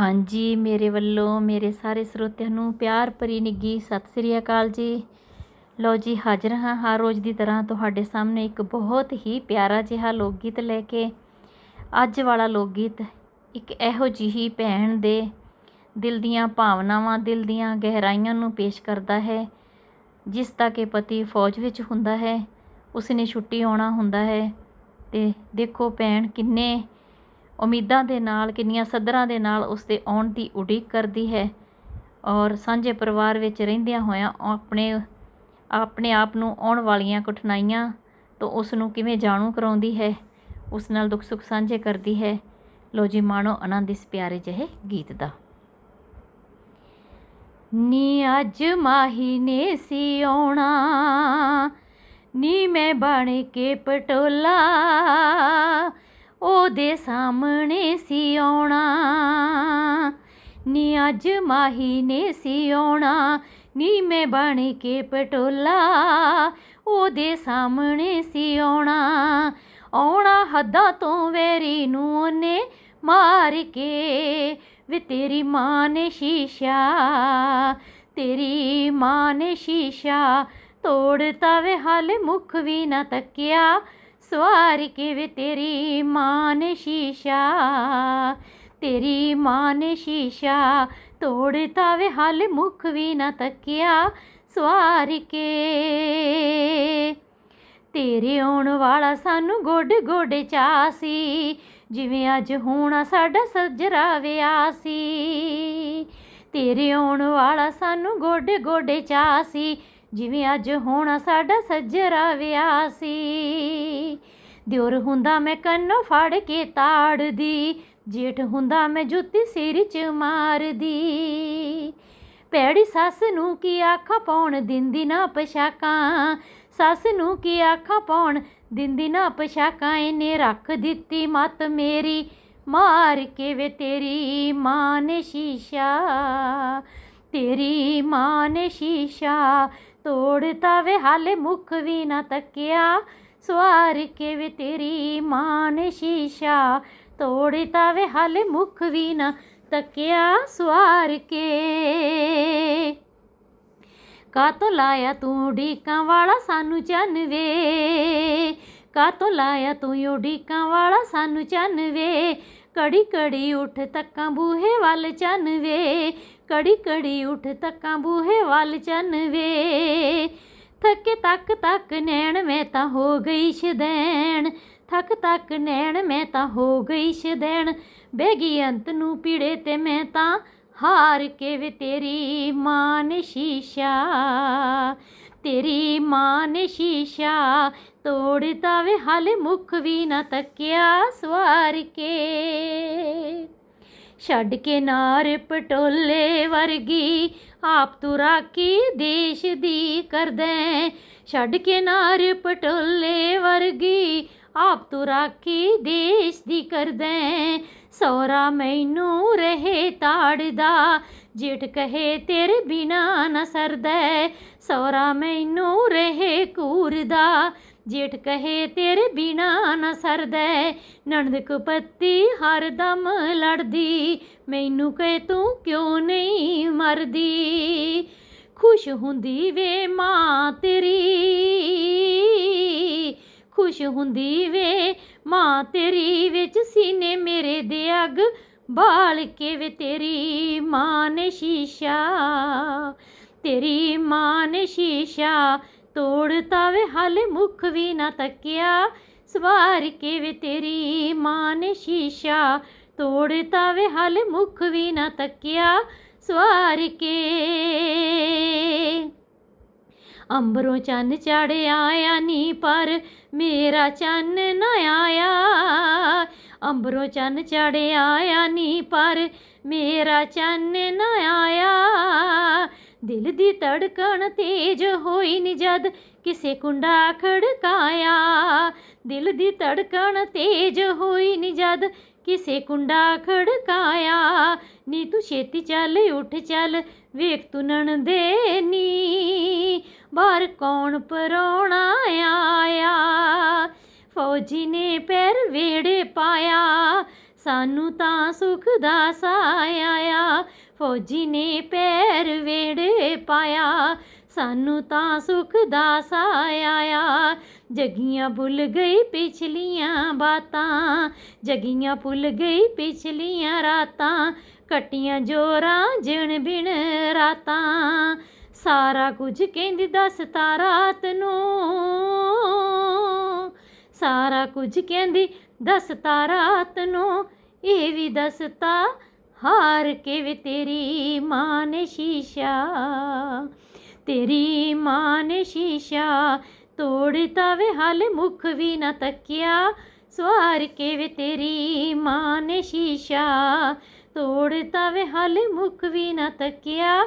ਹਾਂਜੀ, ਮੇਰੇ ਵੱਲੋਂ, ਮੇਰੇ ਸਾਰੇ ਸਰੋਤਿਆਂ ਨੂੰ ਪਿਆਰ ਭਰੀ ਨਿੱਘੀ ਸਤਿ ਸ੍ਰੀ ਅਕਾਲ ਜੀ। ਲਓ ਜੀ, ਹਾਜ਼ਰ ਹਾਂ, ਹਰ ਰੋਜ਼ ਦੀ ਤਰ੍ਹਾਂ ਤੁਹਾਡੇ ਸਾਹਮਣੇ ਇੱਕ ਬਹੁਤ ਹੀ ਪਿਆਰਾ ਜਿਹਾ ਲੋਕ ਗੀਤ ਲੈ ਕੇ, ਅੱਜ ਵਾਲਾ ਲੋਕ ਗੀਤ ਇੱਕ ਇਹੋ ਜਿਹੀ ਭੈਣ ਦੇ ਦਿਲ ਦੀਆਂ ਭਾਵਨਾਵਾਂ, ਦਿਲ ਦੀਆਂ ਗਹਿਰਾਈਆਂ ਨੂੰ ਪੇਸ਼ ਕਰਦਾ ਹੈ, ਜਿਸ ਦਾ ਕਿ ਪਤੀ ਫੌਜ ਵਿੱਚ ਹੁੰਦਾ ਹੈ ਉਸ ਨੇ ਛੁੱਟੀ ਆਉਣਾ ਹੁੰਦਾ ਹੈ। ਤੇ ਦੇਖੋ ਭੈਣ, ਕਿੰਨੇ ਉਮੀਦਾਂ ਦੇ ਨਾਲ, ਕਿੰਨੀਆਂ ਸੱਧਰਾਂ ਦੇ ਨਾਲ ਉਸ ਦੇ ਆਉਣ ਦੀ ਉਡੀਕ ਕਰਦੀ ਹੈ ਔਰ ਸਾਂਝੇ ਪਰਿਵਾਰ ਵਿੱਚ ਰਹਿੰਦਿਆਂ ਹੋਇਆਂ ਉਹ ਆਪਣੇ ਆਪਣੇ ਆਪ ਨੂੰ ਆਉਣ ਵਾਲੀਆਂ ਕਠਿਨਾਈਆਂ ਤੋਂ ਉਸ ਨੂੰ ਕਿਵੇਂ ਜਾਣੂ ਕਰਾਉਂਦੀ ਹੈ, ਉਸ ਨਾਲ ਦੁੱਖ ਸੁੱਖ ਸਾਂਝੇ ਕਰਦੀ ਹੈ। ਲੋ ਜੀ, ਮਾਣੋ ਆਨੰਦ ਇਸ ਪਿਆਰੇ ਜਿਹੇ ਗੀਤ ਦਾ। ਨੀ ਅੱਜ ਮਾਹੀ ਨੇ ਸੀ ਆਉਣਾ, ਨੀ ਮੈਂ ਬਣ ਕੇ ਪਟੋਲਾ ਉਹਦੇ ਸਾਹਮਣੇ ਸੀ ਆਉਣਾ। ਨੀ ਅੱਜ ਮਾਹੀ ਨੇ ਸੀ ਆਉਣਾ। ਨੀ ਮੈਂ ਬਣ ਕੇ ਪਟੋਲਾ। ਉਹਦੇ ਸਾਹਮਣੇ ਸੀ ਆਉਣਾ। ਆਉਣਾ ਹੱਦਾਂ ਤੋਂ ਵੈਰੀ ਨੂੰ ਉਹਨੇ ਮਾਰ ਕੇ। ਵੇ ਤੇਰੀ ਮਾਂ ਨੇ ਸ਼ੀਸ਼ਾ, ਤੇਰੀ ਮਾਂ ਨੇ ਸ਼ੀਸ਼ਾ ਤੋੜਤਾ ਵੇ ਹਾਲੇ ਮੁਖ ਵੀ ਨਾ ਤੱਕਿਆ। ਸਵਾਰ ਕੇ ਵੇ ਤੇਰੀ ਮਾਂ ਸ਼ੀਸ਼ਾ? ਤੇਰੀ ਮਾਂ ਨੇ ਸ਼ੀਸ਼ਾ ਤੋੜਤਾ ਵੇ ਹਾਲੇ ਮੁਖ ਵੀ ਨਾ ਤੱਕਿਆ ਸਵਾਰ ਕੇ। ਤੇਰੇ ਆਉਣ ਵਾਲਾ ਸਾਨੂੰ ਗੋਡ ਗੋਡੇ ਚਾ ਸੀ ਜਿਵੇਂ ਅੱਜ ਹੋਣਾ ਸਾਡਾ ਸੱਜਰਾ ਵਿਆਹ ਸੀ ਤੇਰੇ ਆਉਣ ਵਾਲਾ ਸਾਨੂੰ ਗੋਡੇ ਗੋਡੇ ਚਾ ਸੀ ਜਿਵੇਂ ਅੱਜ ਹੋਣਾ ਸਾਡਾ ਸੱਜਰਾ ਵਿਆਹ ਸੀ। ਦਿਉਰ ਹੁੰਦਾ ਮੈਂ ਕੰਨੋਂ ਫੜ ਕੇ ਤਾੜਦੀ, ਜੇਠ ਹੁੰਦਾ ਮੈਂ ਜੁੱਤੀ ਸਿਰ 'ਚ ਮਾਰਦੀ। ਪੈੜੀ ਸੱਸ ਨੂੰ ਕੀ ਆਖਾਂ ਪਾਉਣ ਦਿੰਦੀ ਨਾ ਪਸ਼ਾਕਾਂ ਸੱਸ ਨੂੰ ਕੀ ਆਖਾਂ ਪਾਉਣ ਦਿੰਦੀ ਨਾ ਪਸ਼ਾਕਾਂ ਇਹਨੇ ਰੱਖ ਦਿੱਤੀ ਮਤ ਮੇਰੀ, ਮਾਰ ਕੇ ਵੇ ਤੇਰੀ ਮਾਂ ਨੇ ਸ਼ੀਸ਼ਾ, ਤੇਰੀ ਮਾਂ ਨੇ ਸ਼ੀਸ਼ਾ ਤੋੜਤਾ ਵੇ ਹਾਲੇ ਮੁਖ ਵੀ ਨਾ ਤੱਕਿਆ, ਸਵਾਰ ਕੇ ਵੇ ਤੇਰੀ ਮਾਂ ਨੇ ਸ਼ੀਸ਼ਾ। ਤੋੜਤਾ ਵੇ ਹਾਲੇ ਮੁਖ ਵੀ ਨਾ ਤੱਕਿਆ, ਸਵਾਰ ਕੇ ਕਾਤੋਂ ਲਾਇਆ ਤੂੰ ਢੀਕਾਂ ਵਾਲਾ ਸਾਨੂੰ ਚੰਨ ਵੇ ਕਾਤੋਂ ਲਾਇਆ ਤੂੰ ਓ ਢੀਕਾਂ ਵਾਲਾ ਸਾਨੂੰ ਚੰਨ ਵੇ ਕੜੀ ਕੜੀ ਉੱਠ ਤੱਕਾਂ ਬੂਹੇ ਵੱਲ ਚੰਨ ਵੇ ਕੜੀ ਕੜੀ ਉੱਠ ਤੱਕਾਂ ਬੂਹੇ ਵੱਲ ਚੰਨ ਵੇ। ਥੱਕੇ ਤੱਕ ਤੱਕ ਨੈਣ ਮੈਂ ਤਾਂ ਹੋ ਗਈ ਸ਼ਦੈਣ ਥੱਕ ਤੱਕ ਨੈਣ ਮੈਂ ਤਾਂ ਹੋ ਗਈ ਸ਼ਦੈਣ ਬੇਗੀ ਅੰਤ ਨੂੰ ਪੀੜੇ ਤੇ ਮੈਂ ਤਾਂ ਹਾਰ ਕੇ ਵੇ ਤੇਰੀ ਮਾਨ ਸ਼ੀਸ਼ਾ। ਤੇਰੀ ਮਾਂ ਨੇ ਸ਼ੀਸ਼ਾ ਤੋੜਤਾ ਵੇ ਹਾਲੇ ਮੁਖ ਵੀ ਨਾ ਤੱਕਿਆ ਸਵਾਰ ਕੇ। ਛੱਡ ਕੇ ਨਾਰ ਪਟੋਲੇ ਵਰਗੀ ਆਪ ਤੂੰ ਰਾਖੀ ਦੇਸ਼ ਦੀ ਕਰਦੈ। ਛੱਡ ਕੇ ਨਾਰ ਪਟੋਲੇ ਵਰਗੀ ਆਪ ਤੂੰ ਰਾਖੀ ਦੇਸ਼ ਦੀ ਕਰਦੈ। ਸੋਰਾ ਮੈਨੂੰ ਰਹੇ ਤਾੜਦਾ, ਜੇਠ ਕਹੇ ਤੇਰੇ ਬਿਨਾ ਨਾ ਸਰਦੈ। ਸੋਰਾ ਮੈਨੂੰ ਰਹੇ ਕੂਰਦਾ ਜੇਠ ਕਹੇ, ਤੇਰੇ ਬਿਨਾ ਨਾ ਸਰਦੈ ਨਣਦ ਹਰ ਦਮ ਲੜਦੀ। ਮੈਨੂੰ ਕਹੇ, ਤੂੰ ਕਿਉਂ ਨਹੀਂ ਮਰਦੀ? ਖੁਸ਼ ਹੁੰਦੀ ਵੇ ਮਾਂ ਤੇਰੀ। ਖੁਸ਼ ਹੁੰਦੀ ਵੇ ਮਾਂ ਤੇਰੀ। ਵਿੱਚ ਸੀਨੇ ਮੇਰੇ ਦੇ ਅੱਗ। ਬਾਲ ਕੇ ਵੇ ਤੇਰੀ ਮਾਂ ਨੇ ਸ਼ੀਸ਼ਾ। ਤੇਰੀ ਮਾਂ ਨੇ ਸ਼ੀਸ਼ਾ। ਤੋੜਤਾ ਵੇ ਹਾਲੇ ਮੁਖ ਵੀ ਨਾ ਤੱਕਿਆ। ਸਵਾਰ ਕੇ ਵੇ ਤੇਰੀ ਮਾਂ ਨੇ ਸ਼ੀਸ਼ਾ? ਤੋੜਤਾ ਵੇ ਹਾਲੇ ਮੁਖ ਵੀ ਨਾ ਤੱਕਿਆ। ਸਵਾਰ ਕੇ ਅੰਬਰੋਂ ਚੰਨ ਚੜਿਆ ਆਇਆ ਨੀ, ਪਰ ਮੇਰਾ ਚੰਨ ਨਾ ਆਇਆ। ਅੰਬਰੋਂ ਚੰਨ ਚੜਿਆ ਆਇਆ ਨੀ, ਪਰ ਮੇਰਾ ਚੰਨ ਨਾ ਆਇਆ। ਦੀ ਧੜਕਣ ਤੇਜ ਹੋਈ ਨੀ ਜਦ ਕਿਸੇ ਕੁੰਡਾ ਖੜਕਾਇਆ। ਦਿਲ ਦੀ ਧੜਕਣ ਤੇਜ ਹੋਈ ਨੀ ਜਦ ਕਿਸੇ ਕੁੰਡਾ ਖੜਕਾਇਆ। ਨੀ ਤੂੰ ਛੇਤੀ ਚੱਲ, ਉੱਠ ਚੱਲ, ਵੇਖ ਤੂੰ ਨਣਦੇ ਨੀ। ਬਾਹਰ ਕੌਣ ਪਰੋਣਾ ਆਇਆ? ਫੌਜੀ ਨੇ ਪੈਰ ਵੇੜੇ ਪਾਇਆ, ਸਾਨੂੰ ਤਾਂ ਸੁਖ ਦਾ ਸਾਇਆ ਫੌਜੀ ਨੇ ਪੈਰ ਵੇੜੇ ਪਾਇਆ, ਸਾਨੂੰ ਤਾਂ ਸੁਖ ਦਾ ਸਾਇਆ ਜਗੀਆਂ ਭੁੱਲ ਗਈ ਪਿਛਲੀਆਂ ਬਾਤਾਂ, ਜਗੀਆਂ ਭੁੱਲ ਗਈ ਪਿਛਲੀਆਂ ਰਾਤਾਂ, ਕਟੀਆਂ ਜੋਰਾਂ ਜਿਣ ਬਿਨ ਰਾਤਾਂ। ਸਾਰਾ ਕੁਝ ਕਹਿੰਦੀ ਦੱਸਤਾ ਰਾਤ ਨੂੰ। ਸਾਰਾ ਕੁਝ ਕਹਿੰਦੀ ਦੱਸਤਾ ਰਾਤ ਨੂੰ। ਇਹ ਵੀ ਦੱਸਤਾ ਹਾਰ ਕੇ ਵੇ ਤੇਰੀ ਮਾਂ ਨੇ ਸ਼ੀਸ਼ਾ, ਤੇਰੀ ਮਾਂ ਨੇ ਸ਼ੀਸ਼ਾ ਤੋੜਤਾ ਵੇ ਹਾਲੇ ਮੁਖ ਵੀ ਨਾ ਤੱਕਿਆ, ਸਵਾਰ ਕੇ ਵੇ ਤੇਰੀ ਮਾਂ ਨੇ ਸ਼ੀਸ਼ਾ ਤੋੜਤਾ ਵੇ ਹਾਲੇ ਮੁਖ ਵੀ ਨਾ ਤੱਕਿਆ